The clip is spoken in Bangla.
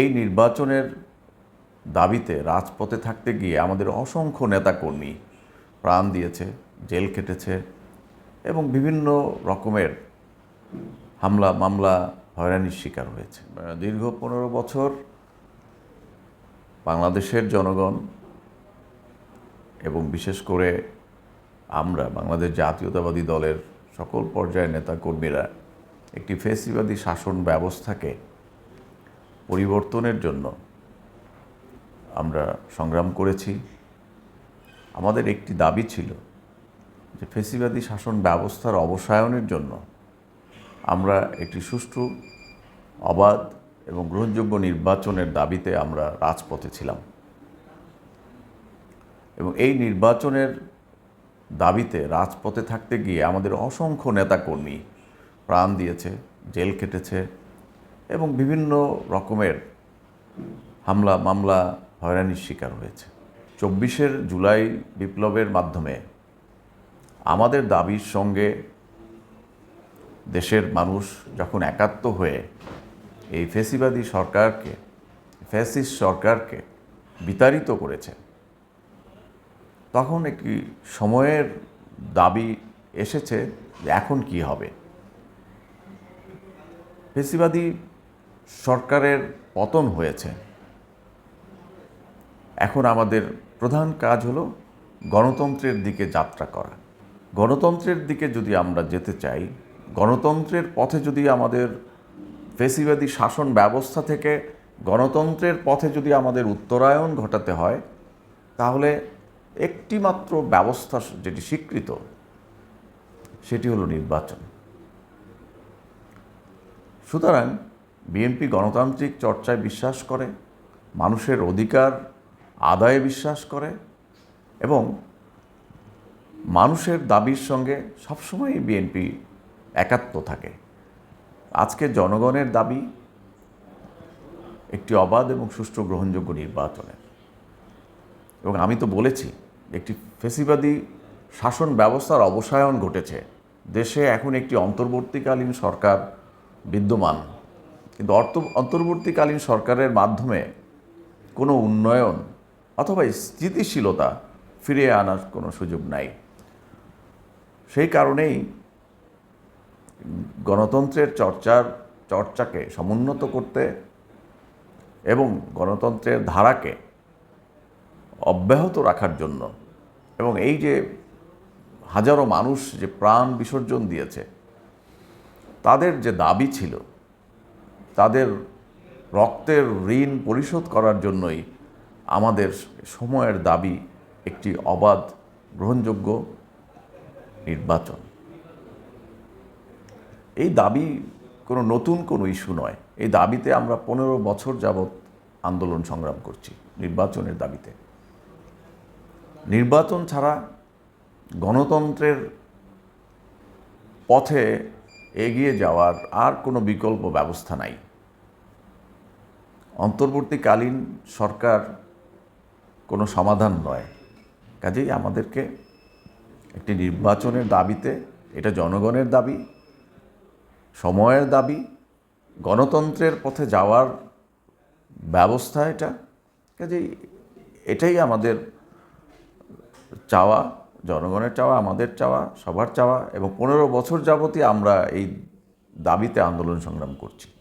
এই নির্বাচনের দাবিতে রাজপথে থাকতে গিয়ে আমাদের অসংখ্য নেতাকর্মী প্রাণ দিয়েছে, জেল কেটেছে এবং বিভিন্ন রকমের হামলা, মামলা, হয়রানির শিকার হয়েছে। দীর্ঘ পনেরো বছর বাংলাদেশের জনগণ এবং বিশেষ করে আমরা, বাংলাদেশ জাতীয়তাবাদী দলের সকল পর্যায়ের নেতাকর্মীরা একটি ফেসিবাদী শাসন ব্যবস্থাকে পরিবর্তনের জন্য আমরা সংগ্রাম করেছি। আমাদের একটি দাবি ছিল যে ফেসিবাদী শাসন ব্যবস্থার অবসায়নের জন্য আমরা একটি সুষ্ঠু, অবাধ এবং গ্রহণযোগ্য নির্বাচনের দাবিতে আমরা রাজপথে ছিলাম। এবং এই নির্বাচনের দাবিতে রাজপথে থাকতে গিয়ে আমাদের অসংখ্য নেতাকর্মী প্রাণ দিয়েছে, জেল কেটেছে এবং বিভিন্ন রকমের হামলা, মামলা, হয়রানির শিকার হয়েছে। চব্বিশের জুলাই বিপ্লবের মাধ্যমে আমাদের দাবির সঙ্গে দেশের মানুষ যখন একাত্ম হয়ে এই ফেসিবাদী সরকারকে, ফ্যাসিস্ট সরকারকে বিতাড়িত করেছে, তখন একটি সময়ের দাবি এসেছে যে এখন কি হবে? ফেসিবাদী সরকারের পতন হয়েছে। এখন আমাদের প্রধান কাজ হলো গণতন্ত্রের দিকে যাত্রা করা। গণতন্ত্রের দিকে যদি আমরা যেতে চাই, গণতন্ত্রের পথে যদি আমাদের ফেসিবাদী শাসন ব্যবস্থা থেকে গণতন্ত্রের পথে যদি আমাদের উত্তরায়ণ ঘটাতে হয়, তাহলে একটি মাত্র ব্যবস্থা যেটি স্বীকৃত, সেটি হলো নির্বাচন। সুতরাং বিএনপি গণতান্ত্রিক চর্চায় বিশ্বাস করে, মানুষের অধিকার আদায়ে বিশ্বাস করে এবং মানুষের দাবির সঙ্গে সবসময়ই বিএনপি একাত্ম থাকে। আজকে জনগণের দাবি একটি অবাধ এবং সুষ্ঠু গ্রহণযোগ্য নির্বাচনের। এবং আমি তো বলেছি, একটি ফেসিবাদী শাসন ব্যবস্থার অবসায়ন ঘটেছে। দেশে এখন একটি অন্তর্বর্তীকালীন সরকার বিদ্যমান। কিন্তু অর্থ, অন্তর্বর্তীকালীন সরকারের মাধ্যমে কোনো উন্নয়ন অথবা স্থিতিশীলতা ফিরিয়ে আনার কোনো সুযোগ নাই। সেই কারণেই গণতন্ত্রের চর্চার, চর্চাকে সমুন্নত করতে এবং গণতন্ত্রের ধারাকে অব্যাহত রাখার জন্য এবং এই যে হাজারো মানুষ যে প্রাণ বিসর্জন দিয়েছে, তাদের যে দাবি ছিল তাদের রক্তের ঋণ পরিশোধ করার জন্যই আমাদের সময়ের দাবি একটি অবাধ গ্রহণযোগ্য নির্বাচন। এই দাবি কোনো নতুন কোনো ইস্যু নয়। এই দাবিতে আমরা পনেরো বছর যাবৎ আন্দোলন সংগ্রাম করছি নির্বাচনের দাবিতে। নির্বাচন ছাড়া গণতন্ত্রের পথে এগিয়ে যাওয়ার আর কোনো বিকল্প ব্যবস্থা নাই। অন্তর্বর্তীকালীন সরকার কোনো সমাধান নয়। কাজেই আমাদেরকে একটি নির্বাচনের দাবিতে, এটা জনগণের দাবি, সময়ের দাবি, গণতন্ত্রের পথে যাওয়ার ব্যবস্থা এটা। কাজেই এটাই আমাদের চাওয়া, জনগণের চাওয়া, আমাদের চাওয়া, সবার চাওয়া, এবং পনেরো বছর যাবতই আমরা এই দাবিতে আন্দোলন সংগ্রাম করছি।